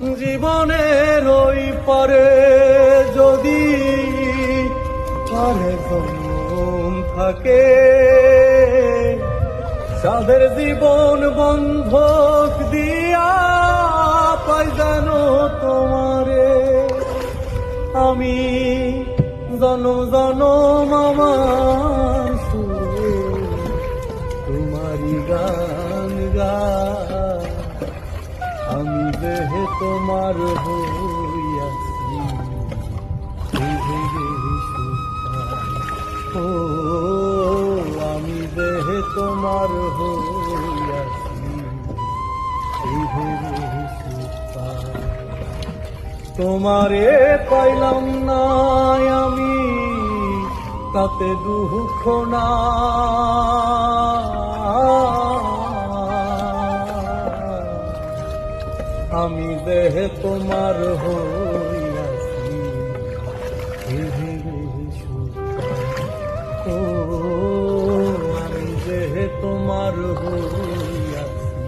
জীবনের ওই পরে যদি আরে জনম থাকে। সাদের জীবন বন্ধক দিয়া পাই জানো তোমারে। আমি জনম জনম আমার সুরে তোমারি গান গা আমি দেহে তোমার হইয়াছি। ও, আমি দেহে তোমার হইয়াছি। তোমারে পাইলাম না আমি, তাতে দুঃখ না আমি দেহে তোমার হইয়াছি। ও আমি দেহে তোমার হইয়াছি